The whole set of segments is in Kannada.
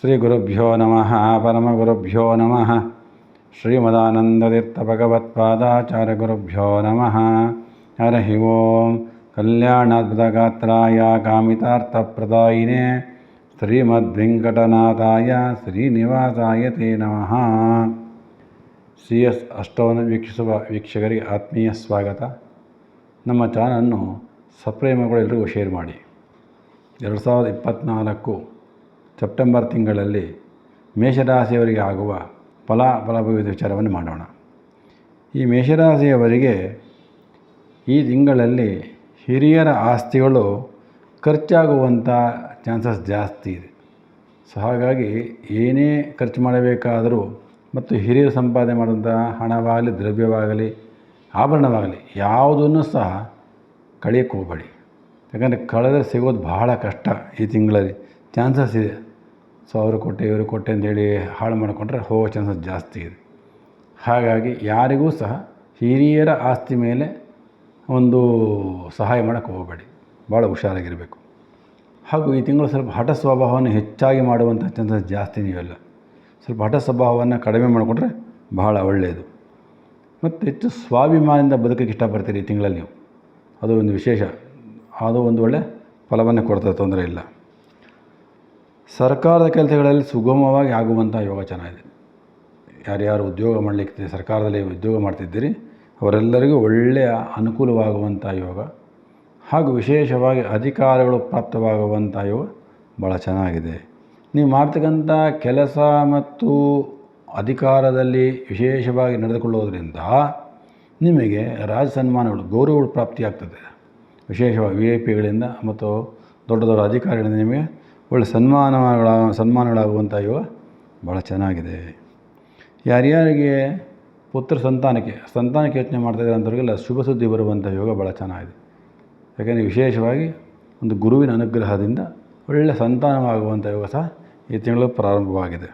ಶ್ರೀ ಗುರುಭ್ಯೋ ನಮಃ ಪರಮಗುರುಭ್ಯೋ ನಮಃ ಶ್ರೀಮದಾನಂದತೀರ್ಥಭಗವತ್ಪಾದಾಚಾರ್ಯಗುರುಭ್ಯೋ ನಮಃ ಹರಿ ಓಂ ಕಲ್ಯಾಣಾದ್ಭುತಗಾತ್ರಾಯ ಕಾಮಿತಾರ್ಥಪ್ರದಾಯಿನೇ ಶ್ರೀಮದ್ವೆಂಕಟನಾಥಾಯ ಶ್ರೀನಿವಾಸಾಯ ತೇ ನಮಃ ಸಿ ಎಸ್ ಅಷ್ಟವನ್ನು ವೀಕ್ಷಿಸುವ ವೀಕ್ಷಕರಿಗೆ ಆತ್ಮೀಯ ಸ್ವಾಗತ ನಮ್ಮ ಚಾನಲನ್ನು ಸಪ್ರೇಮಗಳು ಎಲ್ಲರಿಗೂ ಶೇರ್ ಮಾಡಿ. ಎರಡು ಸಾವಿರದ ಇಪ್ಪತ್ತ್ನಾಲ್ಕು ಸೆಪ್ಟೆಂಬರ್ ತಿಂಗಳಲ್ಲಿ ಮೇಷರಾಶಿಯವರಿಗೆ ಆಗುವ ಫಲ ಫಲಭವಿದ ವಿಚಾರವನ್ನು ಮಾಡೋಣ. ಈ ಮೇಷರಾಶಿಯವರಿಗೆ ಈ ತಿಂಗಳಲ್ಲಿ ಹಿರಿಯರ ಆಸ್ತಿಗಳು ಖರ್ಚಾಗುವಂಥ ಚಾನ್ಸಸ್ ಜಾಸ್ತಿ ಇದೆ. ಸೊ ಹಾಗಾಗಿ ಏನೇ ಖರ್ಚು ಮಾಡಬೇಕಾದರೂ ಮತ್ತು ಹಿರಿಯರು ಸಂಪಾದನೆ ಮಾಡುವಂಥ ಹಣವಾಗಲಿ, ದ್ರವ್ಯವಾಗಲಿ, ಆಭರಣವಾಗಲಿ ಯಾವುದನ್ನು ಸಹ ಕಳೆಯೋಕ್ಕೆ ಹೋಗಬೇಡಿ. ಯಾಕಂದರೆ ಕಳೆದ್ರೆ ಸಿಗೋದು ಬಹಳ ಕಷ್ಟ ಈ ತಿಂಗಳಲ್ಲಿ. ಚಾನ್ಸಸ್ ಇದೆ. ಸೊ ಅವರು ಕೊಟ್ಟೆ ಇವರು ಕೊಟ್ಟೆ ಅಂತೇಳಿ ಹಾಳು ಮಾಡಿಕೊಂಡ್ರೆ ಹೋಗೋ ಚಾನ್ಸಸ್ ಜಾಸ್ತಿ ಇದೆ. ಹಾಗಾಗಿ ಯಾರಿಗೂ ಸಹ ಹಿರಿಯರ ಆಸ್ತಿ ಮೇಲೆ ಒಂದು ಸಹಾಯ ಮಾಡೋಕ್ಕೆ ಹೋಗಬೇಡಿ. ಭಾಳ ಹುಷಾರಾಗಿರಬೇಕು. ಹಾಗೂ ಈ ತಿಂಗಳು ಸ್ವಲ್ಪ ಹಠ ಸ್ವಭಾವವನ್ನು ಹೆಚ್ಚಾಗಿ ಮಾಡುವಂಥ ಚಾನ್ಸಸ್ ಜಾಸ್ತಿ ನೀವೆಲ್ಲ. ಸ್ವಲ್ಪ ಹಠ ಸ್ವಭಾವವನ್ನು ಕಡಿಮೆ ಮಾಡಿಕೊಂಡ್ರೆ ಬಹಳ ಒಳ್ಳೆಯದು. ಮತ್ತು ಹೆಚ್ಚು ಸ್ವಾಭಿಮಾನದಿಂದ ಬದುಕಕ್ಕೆ ಇಷ್ಟಪಡ್ತೀರಿ ಈ ತಿಂಗಳಲ್ಲಿ ನೀವು. ಅದು ಒಂದು ವಿಶೇಷ. ಅದು ಒಂದು ಒಳ್ಳೆ ಫಲವನ್ನು ಕೊಡ್ತದೆ ತೊಂದರೆ ಇಲ್ಲ. ಸರ್ಕಾರದ ಕೆಲಸಗಳಲ್ಲಿ ಸುಗಮವಾಗಿ ಆಗುವಂಥ ಯೋಗ ಚೆನ್ನಾಗಿದೆ ಯಾರ್ಯಾರು ಉದ್ಯೋಗ ಮಾಡಲಿಕ್ಕೆ ಸರ್ಕಾರದಲ್ಲಿ ಉದ್ಯೋಗ ಮಾಡ್ತಿದ್ದೀರಿ, ಅವರೆಲ್ಲರಿಗೂ ಒಳ್ಳೆಯ ಅನುಕೂಲವಾಗುವಂಥ ಯೋಗ ಹಾಗೂ ವಿಶೇಷವಾಗಿ ಅಧಿಕಾರಗಳು ಪ್ರಾಪ್ತವಾಗುವಂಥ ಯೋಗ ಭಾಳ ಚೆನ್ನಾಗಿದೆ. ನೀವು ಮಾಡ್ತಕ್ಕಂಥ ಕೆಲಸ ಮತ್ತು ಅಧಿಕಾರದಲ್ಲಿ ವಿಶೇಷವಾಗಿ ನಡೆದುಕೊಳ್ಳೋದ್ರಿಂದ ನಿಮಗೆ ರಾಜ ಸನ್ಮಾನಗಳು, ಗೌರವಗಳು ಪ್ರಾಪ್ತಿಯಾಗ್ತದೆ. ವಿಶೇಷವಾಗಿ ವಿ ಐ ಪಿಗಳಿಂದ ಮತ್ತು ದೊಡ್ಡ ದೊಡ್ಡ ಅಧಿಕಾರಿಗಳಿಂದ ನಿಮಗೆ ಒಳ್ಳೆ ಸನ್ಮಾನಗಳ ಸನ್ಮಾನಗಳಾಗುವಂಥ ಯೋಗ ಭಾಳ ಚೆನ್ನಾಗಿದೆ. ಯಾರ್ಯಾರಿಗೆ ಪುತ್ರ ಸಂತಾನಕ್ಕೆ ಸಂತಾನಕ್ಕೆ ಯೋಚನೆ ಮಾಡ್ತಾ ಅಂಥವ್ರಿಗೆಲ್ಲ ಶುಭ ಸುದ್ದಿ ಬರುವಂಥ ಯೋಗ ಭಾಳ ಚೆನ್ನಾಗಿದೆ. ಯಾಕೆಂದರೆ ವಿಶೇಷವಾಗಿ ಒಂದು ಗುರುವಿನ ಅನುಗ್ರಹದಿಂದ ಒಳ್ಳೆಯ ಸಂತಾನವಾಗುವಂಥ ಯೋಗ ಸಹ ಈ ತಿಂಗಳು ಪ್ರಾರಂಭವಾಗಿದೆ.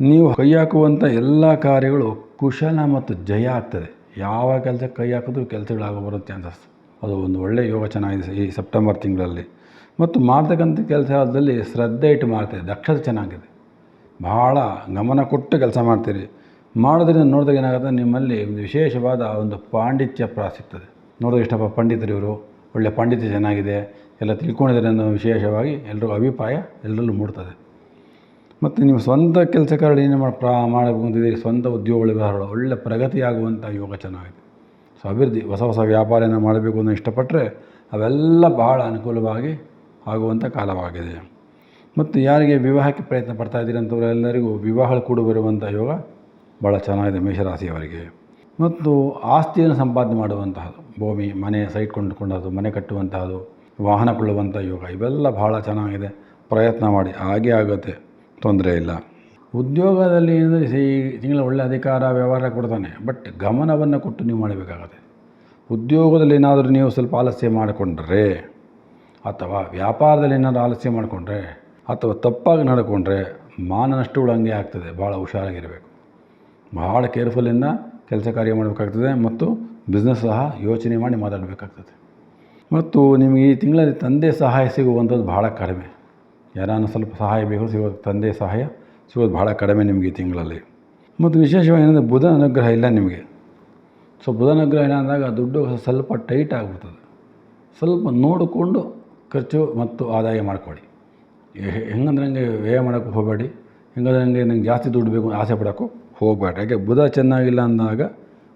ನೀವು ಕೈ ಹಾಕುವಂಥ ಎಲ್ಲ ಕಾರ್ಯಗಳು ಕುಶಲ ಮತ್ತು ಜಯ ಆಗ್ತದೆ. ಯಾವ ಕೆಲಸಕ್ಕೆ ಕೈ ಹಾಕಿದ್ರೂ ಕೆಲಸಗಳಾಗ ಬರುತ್ತೆ ಅಂತ. ಅದು ಒಂದು ಒಳ್ಳೆಯ ಯೋಗ ಚೆನ್ನಾಗಿದೆ ಈ ಸೆಪ್ಟೆಂಬರ್ ತಿಂಗಳಲ್ಲಿ. ಮತ್ತು ಮಾಡ್ತಕ್ಕಂಥ ಕೆಲಸದಲ್ಲಿ ಶ್ರದ್ಧೆ ಇಟ್ಟು ಮಾಡ್ತೀರಿ, ದಕ್ಷತೆ ಚೆನ್ನಾಗಿದೆ. ಭಾಳ ಗಮನ ಕೊಟ್ಟು ಕೆಲಸ ಮಾಡ್ತೀರಿ. ಮಾಡೋದ್ರಿಂದ ನೋಡಿದಾಗ ಏನಾಗುತ್ತೆ, ನಿಮ್ಮಲ್ಲಿ ಒಂದು ವಿಶೇಷವಾದ ಒಂದು ಪಾಂಡಿತ್ಯ ಪ್ರಾ ಸಿಗ್ತದೆ ನೋಡಿದ್ರೆ ಇಷ್ಟಪ್ಪ ಪಂಡಿತರು ಇವರು ಒಳ್ಳೆಯ ಪಾಂಡಿತ್ಯ ಚೆನ್ನಾಗಿದೆ, ಎಲ್ಲ ತಿಳ್ಕೊಂಡಿದ್ದಾರೆ ಅನ್ನೋ ವಿಶೇಷವಾಗಿ ಎಲ್ರಿಗೂ ಅಭಿಪ್ರಾಯ ಎಲ್ಲರಲ್ಲೂ ಮೂಡ್ತದೆ. ಮತ್ತು ನೀವು ಸ್ವಂತ ಕೆಲಸ ಏನು ಮಾಡಿ, ಪ್ರಾ ಮಾಡಬೇಕಂತಿದ್ದೀರಿ ಸ್ವಂತ ಉದ್ಯೋಗಗಳು ವ್ಯವಹಾರಗಳು, ಒಳ್ಳೆ ಪ್ರಗತಿಯಾಗುವಂಥ ಯೋಗ ಚೆನ್ನಾಗಿದೆ. ಸೊ ಅಭಿವೃದ್ಧಿ, ಹೊಸ ಹೊಸ ವ್ಯಾಪಾರನ ಮಾಡಬೇಕು ಅನ್ನೋ ಇಷ್ಟಪಟ್ಟರೆ ಅವೆಲ್ಲ ಬಹಳ ಅನುಕೂಲವಾಗಿ ಆಗುವಂಥ ಕಾಲವಾಗಿದೆ. ಮತ್ತು ಯಾರಿಗೆ ವಿವಾಹಕ್ಕೆ ಪ್ರಯತ್ನ ಪಡ್ತಾ ಇದ್ದೀರಿ ಅಂಥವರೆಲ್ಲರಿಗೂ ವಿವಾಹ ಕೂಡ ಬರುವಂಥ ಯೋಗ ಭಾಳ ಚೆನ್ನಾಗಿದೆ ಮೇಷರಾಶಿಯವರಿಗೆ. ಮತ್ತು ಆಸ್ತಿಯನ್ನು ಸಂಪಾದನೆ ಮಾಡುವಂತಹದ್ದು, ಭೂಮಿ, ಮನೆ ಸೈಟ್ ಕೊಂಡುಕೊಂಡದ್ದು, ಮನೆ ಕಟ್ಟುವಂತಹದ್ದು, ವಾಹನ ಕೊಳ್ಳುವಂಥ ಯೋಗ, ಇವೆಲ್ಲ ಭಾಳ ಚೆನ್ನಾಗಿದೆ. ಪ್ರಯತ್ನ ಮಾಡಿ, ಹಾಗೇ ಆಗುತ್ತೆ, ತೊಂದರೆ ಇಲ್ಲ. ಉದ್ಯೋಗದಲ್ಲಿ ಏನಂದರೆ ಈ ತಿಂಗಳ ಒಳ್ಳೆ ಅಧಿಕಾರ, ವ್ಯವಹಾರ ಕೊಡ್ತಾನೆ ಬಟ್ ಗಮನವನ್ನು ಕೊಟ್ಟು ನೀವು ಮಾಡಬೇಕಾಗತ್ತೆ. ಉದ್ಯೋಗದಲ್ಲಿ ಏನಾದರೂ ನೀವು ಸ್ವಲ್ಪ ಆಲಸ್ಯ ಮಾಡಿಕೊಂಡ್ರೆ ಅಥವಾ ವ್ಯಾಪಾರದಲ್ಲಿ ಏನಾದರೂ ಆಲಸ್ಯ ಮಾಡಿಕೊಂಡ್ರೆ ಅಥವಾ ತಪ್ಪಾಗಿ ನಡ್ಕೊಂಡ್ರೆ ಮಾನನಷ್ಟಗಳು ಹಂಗೆ ಆಗ್ತದೆ. ಭಾಳ ಹುಷಾರಾಗಿರಬೇಕು. ಭಾಳ ಕೇರ್ಫುಲ್ಲಿಂದ ಕೆಲಸ ಕಾರ್ಯ ಮಾಡಬೇಕಾಗ್ತದೆ ಮತ್ತು ಬಿಸ್ನೆಸ್ ಸಹ ಯೋಚನೆ ಮಾಡಿ ಮಾತಾಡಬೇಕಾಗ್ತದೆ. ಮತ್ತು ನಿಮಗೆ ಈ ತಿಂಗಳಲ್ಲಿ ತಂದೆ ಸಹಾಯ ಸಿಗುವಂಥದ್ದು ಭಾಳ ಕಡಿಮೆ. ಯಾರನ್ನು ಸ್ವಲ್ಪ ಸಹಾಯ ಬೇಕು ಸಿಗೋದು ತಂದೆ ಸಹಾಯ ಸಿಗೋದು ಭಾಳ ಕಡಿಮೆ ನಿಮಗೆ ಈ ತಿಂಗಳಲ್ಲಿ. ಮತ್ತು ವಿಶೇಷವಾಗಿ ಏನಂದರೆ ಬುಧನ ಅನುಗ್ರಹ ಇಲ್ಲ ನಿಮಗೆ. ಸೊ ಬುಧನ ಅನುಗ್ರಹ ಇಲ್ಲ ದುಡ್ಡು ಸ್ವಲ್ಪ ಟೈಟ್ ಆಗಿಬಿಡ್ತದೆ. ಸ್ವಲ್ಪ ನೋಡಿಕೊಂಡು ಖರ್ಚು ಮತ್ತು ಆದಾಯ ಮಾಡ್ಕೊಳ್ಳಿ. ಹೆಂಗಂದ್ರೆ ನನಗೆ ವ್ಯಯ ಮಾಡೋಕ್ಕೆ ಹೋಗಬೇಡಿ. ಹೆಂಗಂದ್ರೆ ನನಗೆ ನಂಗೆ ಜಾಸ್ತಿ ದುಡ್ಡು ಬೇಕು ಆಸೆ ಪಡೋಕ್ಕೂ ಹೋಗಬೇಡಿ. ಯಾಕೆ, ಬುಧ ಚೆನ್ನಾಗಿಲ್ಲ ಅಂದಾಗ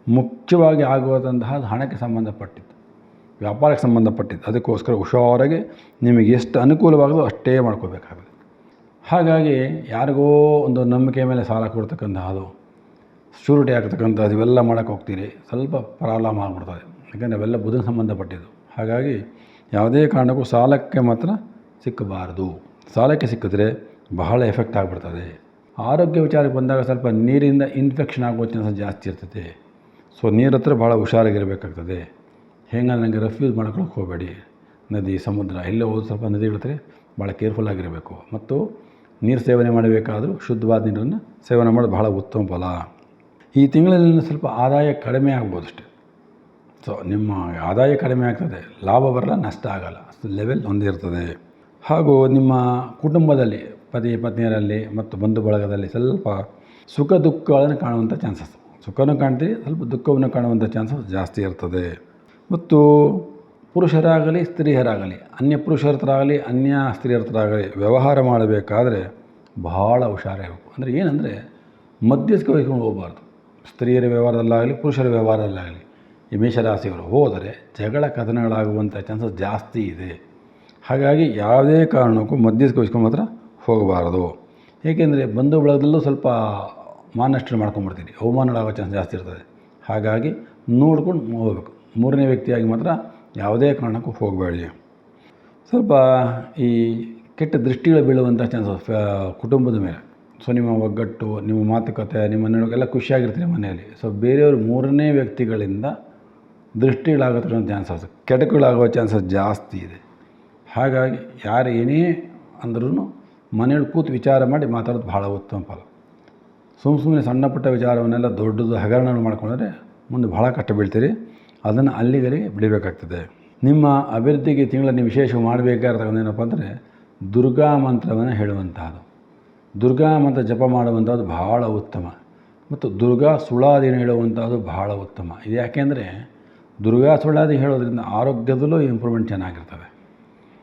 ಮುಖ್ಯವಾಗಿ ಆಗುವಂತಹ ಹಣಕ್ಕೆ ಸಂಬಂಧಪಟ್ಟಿತ್ತು. ವ್ಯಾಪಾರಕ್ಕೆ ಸಂಬಂಧಪಟ್ಟಿದ್ದು ಅದಕ್ಕೋಸ್ಕರ ಹುಷಾರಾಗಿ ನಿಮಗೆ ಎಷ್ಟು ಅನುಕೂಲವಾಗಲೋ ಅಷ್ಟೇ ಮಾಡ್ಕೋಬೇಕಾಗುತ್ತೆ. ಹಾಗಾಗಿ ಯಾರಿಗೋ ಒಂದು ನಂಬಿಕೆ ಮೇಲೆ ಸಾಲ ಕೊಡ್ತಕ್ಕಂತಹದ್ದು ಶೂರಿಟಿ ಆಗ್ತಕ್ಕಂಥದ್ದು ಇವೆಲ್ಲ ಮಾಡೋಕ್ಕೆ ಹೋಗ್ತೀರಿ. ಸ್ವಲ್ಪ ಪ್ರಾಬ್ಲಮ್ ಆಗಿಬಿಡ್ತದೆ. ಯಾಕಂದರೆ ಅವೆಲ್ಲ ಬುಧನ ಸಂಬಂಧಪಟ್ಟಿದ್ದು. ಹಾಗಾಗಿ ಯಾವುದೇ ಕಾರಣಕ್ಕೂ ಸಾಲಕ್ಕೆ ಮಾತ್ರ ಸಿಕ್ಕಬಾರದು. ಸಾಲಕ್ಕೆ ಸಿಕ್ಕಿದ್ರೆ ಬಹಳ ಎಫೆಕ್ಟ್ ಆಗಿಬಿಡ್ತದೆ. ಆರೋಗ್ಯ ವಿಚಾರಕ್ಕೆ ಬಂದಾಗ ಸ್ವಲ್ಪ ನೀರಿಂದ ಇನ್ಫೆಕ್ಷನ್ ಆಗೋ ಚಾನ್ಸ್ ಜಾಸ್ತಿ ಇರ್ತದೆ. ಸೊ ನೀರು ಹತ್ರ ಭಾಳ ಹುಷಾರಾಗಿರಬೇಕಾಗ್ತದೆ. ಹೆಂಗಂದ್ರೆ ನನಗೆ ರೆಫ್ಯೂಸ್ ಮಾಡ್ಕೊಳಕ್ಕೆ ಹೋಗಬೇಡಿ. ನದಿ, ಸಮುದ್ರ, ಎಲ್ಲೇ ಹೋದ್ರು ಸ್ವಲ್ಪ ನದಿಗಳತ್ರೆ ಭಾಳ ಕೇರ್ಫುಲ್ಲಾಗಿರಬೇಕು ಮತ್ತು ನೀರು ಸೇವನೆ ಮಾಡಬೇಕಾದರೂ ಶುದ್ಧವಾದ ನೀರನ್ನು ಸೇವನೆ ಮಾಡೋದು ಬಹಳ ಉತ್ತಮ ಫಲ. ಈ ತಿಂಗಳಲ್ಲಿ ಸ್ವಲ್ಪ ಆದಾಯ ಕಡಿಮೆ ಆಗ್ಬೋದು ಅಷ್ಟೇ. ಸೊ ನಿಮ್ಮ ಆದಾಯ ಕಡಿಮೆ ಆಗ್ತದೆ, ಲಾಭ ಬರಲ್ಲ, ನಷ್ಟ ಆಗಲ್ಲ ಲೆವೆಲ್ ಹೊಂದಿರ್ತದೆ ಹಾಗೂ ನಿಮ್ಮ ಕುಟುಂಬದಲ್ಲಿ, ಪತಿ ಪತ್ನಿಯರಲ್ಲಿ ಮತ್ತು ಬಂಧು ಬಳಗದಲ್ಲಿ ಸ್ವಲ್ಪ ಸುಖ ದುಃಖಗಳನ್ನು ಕಾಣುವಂಥ ಚಾನ್ಸಸ್ ಸುಖನೂ ಕಾಣ್ತೀವಿ ಸ್ವಲ್ಪ ದುಃಖವನ್ನು ಕಾಣುವಂಥ ಚಾನ್ಸಸ್ ಜಾಸ್ತಿ ಇರ್ತದೆ. ಮತ್ತು ಪುರುಷರಾಗಲಿ, ಸ್ತ್ರೀಯರಾಗಲಿ, ಅನ್ಯ ಪುರುಷರ ಹತ್ರ ಆಗಲಿ ಅನ್ಯ ಸ್ತ್ರೀಯರ ಹತ್ರ ಆಗಲಿ ವ್ಯವಹಾರ ಮಾಡಬೇಕಾದ್ರೆ ಬಹಳ ಹುಷಾರಾಗಬೇಕು ಅಂದರೆ ಏನಂದರೆ ಮಧ್ಯಸ್ಥಿಕೆ ವಹಿಸ್ಕೊಂಡು ಹೋಗಬಾರ್ದು. ಸ್ತ್ರೀಯರ ವ್ಯವಹಾರದಲ್ಲಾಗಲಿ, ಪುರುಷರ ವ್ಯವಹಾರದಲ್ಲಾಗಲಿ. ಈ ಮೇಷರಾಶಿಯವರು ಹೋದರೆ ಜಗಳ ಕದನಗಳಾಗುವಂಥ ಚಾನ್ಸಸ್ ಜಾಸ್ತಿ ಇದೆ. ಹಾಗಾಗಿ ಯಾವುದೇ ಕಾರಣಕ್ಕೂ ಮಧ್ಯಸ್ಕೋಸ್ಕೊಂಡು ಮಾತ್ರ ಹೋಗಬಾರದು. ಏಕೆಂದರೆ ಬಂಧು ಬಳಗದಲ್ಲೂ ಸ್ವಲ್ಪ ಮಾನಷ್ಟು ಮಾಡ್ಕೊಂಡ್ಬಿಡ್ತೀರಿ. ಅವಮಾನಗಳಾಗೋ ಚಾನ್ಸ್ ಜಾಸ್ತಿ ಇರ್ತದೆ. ಹಾಗಾಗಿ ನೋಡ್ಕೊಂಡು ಹೋಗ್ಬೇಕು. ಮೂರನೇ ವ್ಯಕ್ತಿಯಾಗಿ ಮಾತ್ರ ಯಾವುದೇ ಕಾರಣಕ್ಕೂ ಹೋಗಬೇಡಿ. ಸ್ವಲ್ಪ ಈ ಕೆಟ್ಟ ದೃಷ್ಟಿಗಳು ಬೀಳುವಂಥ ಚಾನ್ಸಸ್ ಕುಟುಂಬದ ಮೇಲೆ. ಸೊ ನಿಮ್ಮ ಒಗ್ಗಟ್ಟು, ನಿಮ್ಮ ಮಾತುಕತೆ, ನಿಮ್ಮ ನಡುವೆಲ್ಲ ಖುಷಿಯಾಗಿರ್ತೀರಿ ಮನೆಯಲ್ಲಿ. ಸೊ ಬೇರೆಯವರು ಮೂರನೇ ವ್ಯಕ್ತಿಗಳಿಂದ ದೃಷ್ಟಿಗಳಾಗೋ ಚಾನ್ಸಸ್ ಕೆಟಕಗಳಾಗೋ ಚಾನ್ಸಸ್ ಜಾಸ್ತಿ ಇದೆ. ಹಾಗಾಗಿ ಯಾರು ಏನೇ ಅಂದ್ರೂ ಮನೆಯಲ್ಲಿ ಕೂತು ವಿಚಾರ ಮಾಡಿ ಮಾತಾಡೋದು ಭಾಳ ಉತ್ತಮ ಫಲ. ಸುಮ್ಮ ಸುಮ್ಮನೆ ಸಣ್ಣ ಪುಟ್ಟ ವಿಚಾರವನ್ನೆಲ್ಲ ದೊಡ್ಡದು ಹಗರಣ ಮಾಡ್ಕೊಂಡ್ರೆ ಮುಂದೆ ಭಾಳ ಕಷ್ಟ ಬೀಳ್ತೀರಿ. ಅದನ್ನು ಅಲ್ಲಿಗಲ್ಲಿಗೆ ಬಿಡಬೇಕಾಗ್ತದೆ. ನಿಮ್ಮ ಅಭಿವೃದ್ಧಿಗೆ ತಿಂಗಳ ನೀವು ವಿಶೇಷ ಮಾಡಬೇಕಾಗಿರ್ತಕ್ಕಂಥ ಏನಪ್ಪ ಅಂದರೆ ದುರ್ಗಾ ಮಂತ್ರವನ್ನು ಹೇಳುವಂತಹದ್ದು ದುರ್ಗಾ ಮಂತ್ರ ಜಪ ಮಾಡುವಂಥದ್ದು ಬಹಳ ಉತ್ತಮ. ಮತ್ತು ದುರ್ಗಾ ಸುಳಾದಿನ ಹೇಳುವಂಥದ್ದು ಬಹಳ ಉತ್ತಮ. ಇದು ಯಾಕೆಂದರೆ ದುರ್ಗಾ ಸುಳಾದಿ ಹೇಳೋದ್ರಿಂದ ಆರೋಗ್ಯದಲ್ಲೂ ಇಂಪ್ರೂವ್ಮೆಂಟ್ ಚೆನ್ನಾಗಿರ್ತದೆ.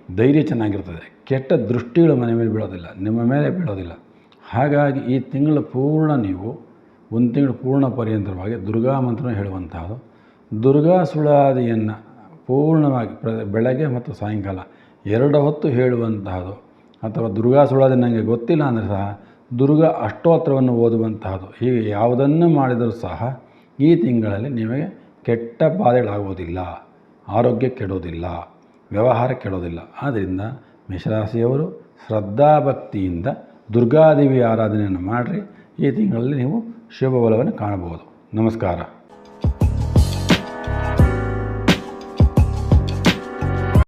ಧೈರ್ಯ ಚೆನ್ನಾಗಿರ್ತದೆ. ಕೆಟ್ಟ ದೃಷ್ಟಿಗಳು ಮನೆ ಮೇಲೆ ಬೀಳೋದಿಲ್ಲ, ನಿಮ್ಮ ಮೇಲೆ ಬೀಳೋದಿಲ್ಲ. ಹಾಗಾಗಿ ಈ ತಿಂಗಳು ಪೂರ್ಣ ನೀವು, ಒಂದು ತಿಂಗಳು ಪೂರ್ಣ ಪರ್ಯಂತರವಾಗಿ ದುರ್ಗಾ ಮಂತ್ರ ಹೇಳುವಂತಹದ್ದು. ದುರ್ಗಾ ಸುಳಾದಿಯನ್ನು ಪೂರ್ಣವಾಗಿ ಪ್ರ, ಬೆಳಗ್ಗೆ ಮತ್ತು ಸಾಯಂಕಾಲ ಎರಡು ಹೊತ್ತು ಹೇಳುವಂತಹದ್ದು. ಅಥವಾ ದುರ್ಗಾ ಸುಳಾದಿ ನನಗೆ ಗೊತ್ತಿಲ್ಲ ಅಂದರೆ ಸಹ ದುರ್ಗಾ ಅಷ್ಟೋತ್ತರವನ್ನು ಓದುವಂತಹದ್ದು. ಹೀಗೆ ಯಾವುದನ್ನು ಮಾಡಿದರೂ ಸಹ ಈ ತಿಂಗಳಲ್ಲಿ ನಿಮಗೆ ಕೆಟ್ಟ ಬಾಧೆಗಳಾಗುವುದಿಲ್ಲ ಆರೋಗ್ಯ ಕೆಡೋದಿಲ್ಲ, ವ್ಯವಹಾರ ಕೆಡೋದಿಲ್ಲ. ಆದ್ದರಿಂದ ಮೇಷರಾಶಿಯವರು ಶ್ರದ್ಧಾಭಕ್ತಿಯಿಂದ ದುರ್ಗಾದೇವಿ ಆರಾಧನೆಯನ್ನು ಮಾಡಿರಿ. ಈ ತಿಂಗಳಲ್ಲಿ ನೀವು ಶುಭ ಬಲವನ್ನು ಕಾಣಬಹುದು. ನಮಸ್ಕಾರ.